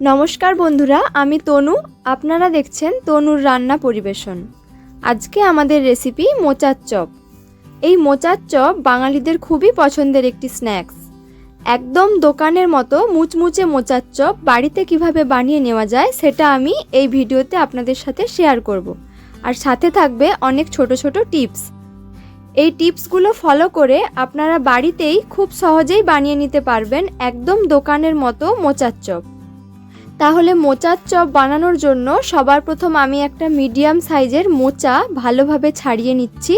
নমস্কার বন্ধুরা, আমি তনু। আপনারা দেখছেন তনুর রান্না পরিবেশন। আজকে আমাদের রেসিপি মোচার চপ। এই মোচার চপ বাঙালিদের খুবই পছন্দের একটি স্ন্যাক্স একদম দোকানের মতো মুচমুচে মোচার চপ বাড়িতে কীভাবে বানিয়ে নেওয়া যায় সেটা আমি এই ভিডিওতে আপনাদের সাথে শেয়ার করব। আর সাথে থাকবে অনেক ছোট ছোট টিপস এই টিপসগুলো ফলো করে আপনারা বাড়িতেই খুব সহজেই বানিয়ে নিতে পারবেন একদম দোকানের মতো মোচার চপ। তাহলে মোচার চপ বানানোর জন্য সবার প্রথম আমি একটা মিডিয়াম সাইজের মোচা ভালোভাবে ছাড়িয়ে নিচ্ছি।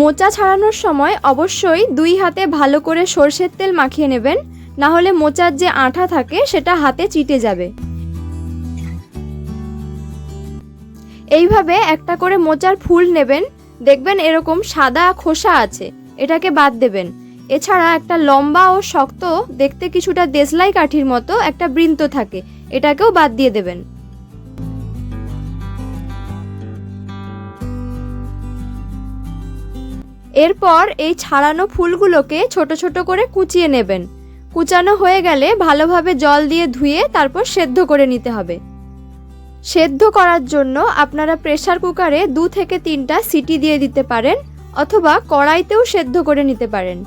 মোচা ছাড়ানোর সময় অবশ্যই দুই হাতে ভালো করে সর্ষের তেল মাখিয়ে নেবেন, না হলে মোচার যে আঠা থাকে সেটা হাতে চিটে যাবে। এইভাবে একটা করে মোচার ফুল নেবেন, দেখবেন এরকম সাদা খোসা আছে, এটাকে বাদ দেবেন। এছাড়া একটা লম্বা ও শক্ত, দেখতে কিছুটা দেশলাই কাঠির মতো একটা বৃন্ত থাকে। এটাকেও বাদ দিয়ে দেবেন। এরপর এই ছাড়ানো ফুলগুলোকে ছোট ছোট করে কুচিয়ে নেবেন। কুচানো হয়ে গেলে ভালোভাবে জল দিয়ে ধুয়ে তারপর সেদ্ধ করে নিতে হবে। সেদ্ধ করার জন্য আপনারা প্রেশার কুকারে দু থেকে তিনটা সিটি দিয়ে দিতে পারেন, অথবা কড়াইতেও সেদ্ধ করে নিতে পারেন।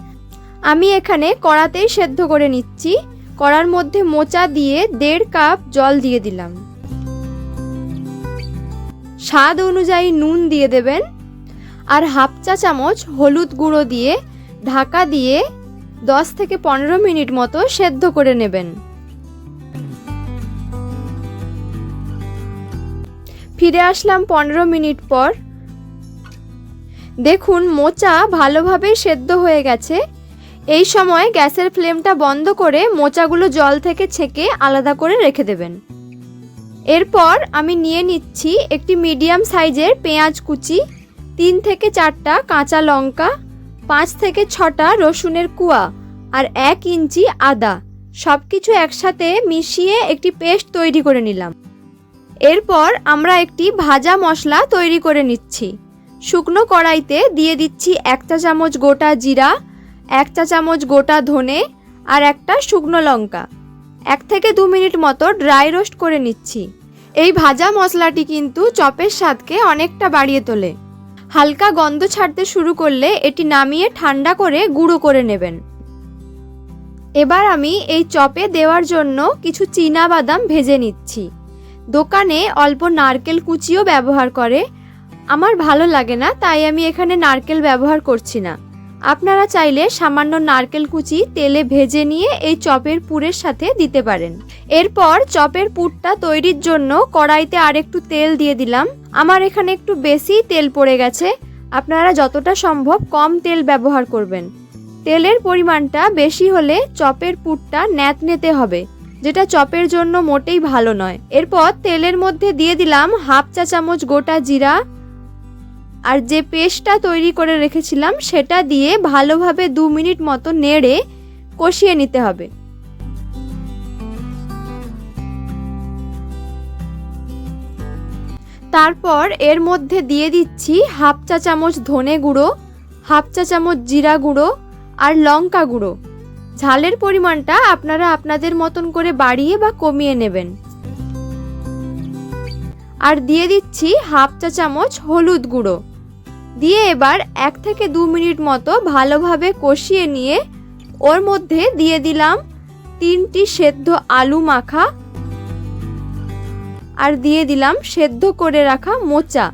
আমি এখানে কড়াতেই সেদ্ধ করে নিচ্ছি। কড়ার মধ্যে মোচা দিয়ে দেড় কাপ জল দিয়ে দিলাম। স্বাদ অনুযায়ী নুন দিয়ে দেবেন আর হাফ চা চামচ হলুদ গুঁড়ো দিয়ে ঢাকা দিয়ে দশ থেকে পনেরো মিনিট মতো সেদ্ধ করে নেবেন। ফিরে আসলাম পনেরো মিনিট পর। দেখুন, মোচা ভালোভাবে সেদ্ধ হয়ে গেছে। এই সময় গ্যাসের ফ্লেমটা বন্ধ করে মোচাগুলো জল থেকে ছেঁকে আলাদা করে রেখে দেবেন। এরপর আমি নিয়ে নিচ্ছি একটি মিডিয়াম সাইজের পেঁয়াজ কুচি, তিন থেকে চারটা কাঁচা লঙ্কা, পাঁচ থেকে ছটা রসুনের কুয়া আর এক ইঞ্চি আদা। সব কিছু একসাথে মিশিয়ে একটি পেস্ট তৈরি করে নিলাম। এরপর আমরা একটি ভাজা মশলা তৈরি করে নিচ্ছি। শুকনো কড়াইতে দিয়ে দিচ্ছি একটা চামচ গোটা জিরা এক চা চামচ গোটা ধনে আর একটা শুকনো লঙ্কা। এক থেকে দু মিনিট মতো ড্রাই রোস্ট করে নিচ্ছি। এই ভাজা মশলাটি কিন্তু চপের স্বাদকে অনেকটা বাড়িয়ে তোলে। হালকা গন্ধ ছাড়তে শুরু করলে এটি নামিয়ে ঠান্ডা করে গুঁড়ো করে নেবেন। এবার আমি এই চপে দেওয়ার জন্য কিছু চীনা বাদাম ভেজে নিচ্ছি। দোকানে অল্প নারকেল কুচিও ব্যবহার করে। আমার ভালো লাগে না, তাই আমি এখানে নারকেল ব্যবহার করছি না। আপনারা চাইলে সামান্য নারকেল কুচি তেলে ভেজে নিয়ে এই চপের পুরের সাথে দিতে পারেন। এরপর চপের পুরটা তৈরির জন্য কড়াইতে আর একটু তেল দিয়ে দিলাম। আমার এখানে একটু বেশি তেল পড়ে গেছে। আপনারা যতটা সম্ভব কম তেল ব্যবহার করবেন। তেলের পরিমাণটা বেশি হলে চপের পুরটা ন্যাত ন্যাতনেতে হবে, যেটা চপের জন্য মোটেই ভালো নয়। এরপর তেলের মধ্যে দিয়ে দিলাম হাফ চা চামচ গোটা জিরা আর যে পেস্টটা তৈরি করে রেখেছিলাম, সেটা দিয়ে ভালোভাবে দু মিনিট মতো নেড়ে কষিয়ে নিতে হবে। তারপর এর মধ্যে দিয়ে দিচ্ছি হাফ চা চামচ ধনে গুঁড়ো, হাফ চা চামচ জিরা গুঁড়ো আর লঙ্কা গুঁড়ো। ঝালের পরিমাণটা আপনারা আপনাদের মতন করে বাড়িয়ে বা কমিয়ে নেবেন। আর দিয়ে দিচ্ছি হাফ চা চামচ হলুদ গুঁড়ো। দিয়ে এবার এক থেকে দু মিনিট মতো ভালোভাবে কষিয়ে নিয়ে ওর মধ্যে দিয়ে দিলাম তিনটি সেদ্ধ আলু মাখা আর দিয়ে দিলাম সেদ্ধ করে রাখা মোচা।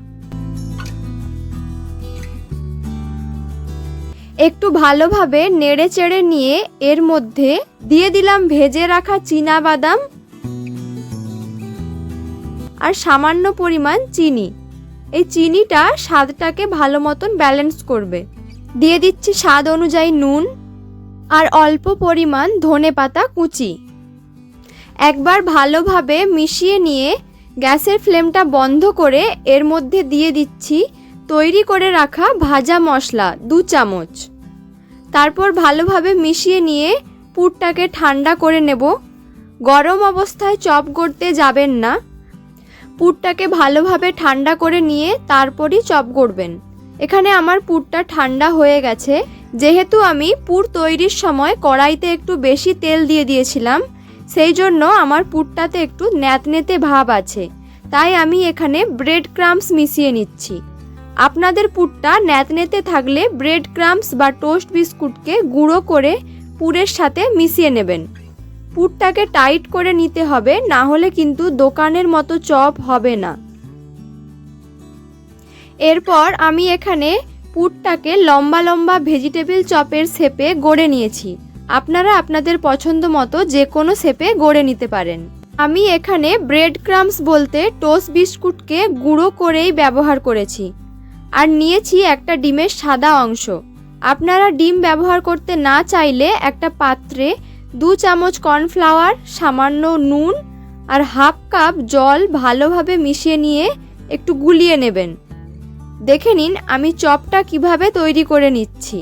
একটু ভালোভাবে নেড়ে চেড়ে নিয়ে এর মধ্যে দিয়ে দিলাম ভেজে রাখা চীনা বাদাম আর সামান্য পরিমাণ চিনি। এই চিনিটা স্বাদটাকে ভালো মতন ব্যালেন্স করবে। দিয়ে দিচ্ছি স্বাদ অনুযায়ী নুন আর অল্প পরিমাণ ধনে পাতা কুচি। একবার ভালোভাবে মিশিয়ে নিয়ে গ্যাসের ফ্লেমটা বন্ধ করে এর মধ্যে দিয়ে দিচ্ছি তৈরি করে রাখা ভাজা মশলা দু চামচ। তারপর ভালোভাবে মিশিয়ে নিয়ে পুরটাকে ঠান্ডা করে নেব। গরম অবস্থায় চপ করতে যাবেন না। পুরটাকে ভালোভাবে ঠান্ডা করে নিয়ে তারপরই চপ করবেন এখানে আমার পুরটা ঠান্ডা হয়ে গেছে। যেহেতু আমি পুর তৈরির সময় কড়াইতে একটু বেশি তেল দিয়ে দিয়েছিলাম, সেই জন্য আমার পুরটাতে একটু ন্যাতনেতে ভাব আছে। তাই আমি এখানে ব্রেড ক্রামস মিশিয়ে নিচ্ছি। আপনাদের পুরটা ন্যাতনেতে থাকলে ব্রেড ক্রামস বা টোস্ট বিস্কুটকে গুঁড়ো করে পুরের সাথে মিশিয়ে নেবেন। পুরটাকে টাইট করে নিতে হবে, না হলে কিন্তু দোকানের মতো চপ হবে না। এরপর আমি এখানে পুরটাকে লম্বা লম্বা ভেজিটেবল চপের শেপে গড়ে নিয়েছি। আপনারা আপনাদের পছন্দ মতো যে কোনো শেপে গড়ে নিতে পারেন। আমি এখানে ব্রেড ক্রামস বলতে টোস্ট বিস্কুটকে গুঁড়ো করেই ব্যবহার করেছি। আর নিয়েছি একটা ডিমের সাদা অংশ। আপনারা ডিম ব্যবহার করতে না চাইলে একটা পাত্রে দু চামচ কর্নফ্লাওয়ার, সামান্য নুন আর হাফ কাপ জল ভালোভাবে মিশিয়ে নিয়ে একটু গুলিয়ে নেবেন। দেখে নিন আমি চপটা কীভাবে তৈরি করে নিচ্ছি।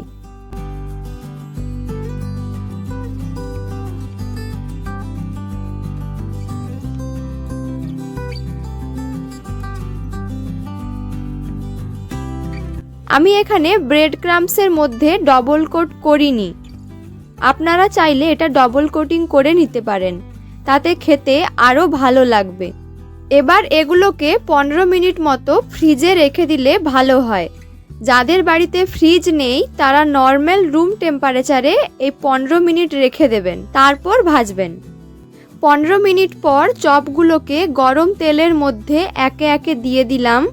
আমি এখানে ব্রেড ক্রামসের মধ্যে ডবল কোট করিনি। আপনারা চাইলে এটা ডবল কোটিং করে নিতে পারেন। তাতে খেতে আরও ভালো লাগবে। এবার এগুলোকে পনেরো মিনিট মতো ফ্রিজে রেখে দিলে ভালো হয়। যাদের বাড়িতে ফ্রিজ নেই, তারা নর্মাল রুম টেম্পারেচারে এই পনেরো মিনিট রেখে দেবেন। তারপর ভাজবেন। পনেরো মিনিট পর চপগুলোকে গরম তেলের মধ্যে একে একে দিয়ে দিলাম।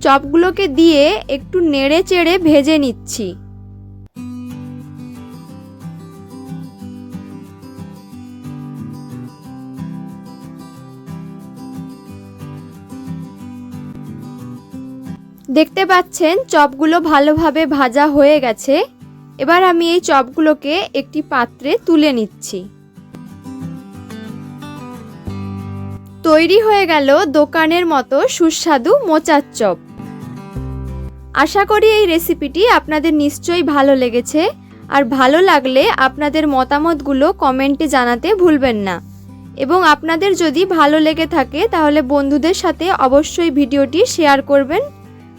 চপগুলোকে দিয়ে একটু নেড়ে চেড়ে ভেজে নিচ্ছি। দেখতে পাচ্ছেন চপগুলো ভালোভাবে ভাজা হয়ে গেছে। এবার আমি এই চপগুলোকে একটি পাত্রে তুলে নিচ্ছি। তৈরি হয়ে গেল দোকানের মতো সুস্বাদু মোচার চপ। আশা করি এই রেসিপিটি আপনাদের নিশ্চয়ই ভালো লেগেছে। আর ভালো লাগলে আপনাদের মতামতগুলো কমেন্টে জানাতে ভুলবেন না। এবং আপনাদের যদি ভালো লেগে থাকে তাহলে বন্ধুদের সাথে অবশ্যই ভিডিওটি শেয়ার করবেন।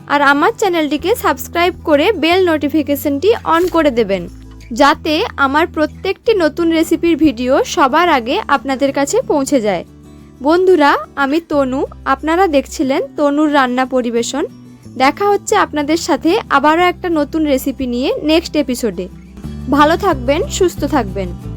আর আমার চ্যানেলটিকে সাবস্ক্রাইব করে বেল নোটিফিকেশনটি অন করে দেবেন, যাতে আমার প্রত্যেকটি নতুন রেসিপির ভিডিও সবার আগে আপনাদের কাছে পৌঁছে যায়। বন্ধুরা, আমি তনু। আপনারা দেখছিলেন তনুর রান্না পরিবেশন। দেখা হচ্ছে আপনাদের সাথে আবারও একটা নতুন রেসিপি নিয়ে নেক্সট এপিসোডে। ভালো থাকবেন, সুস্থ থাকবেন।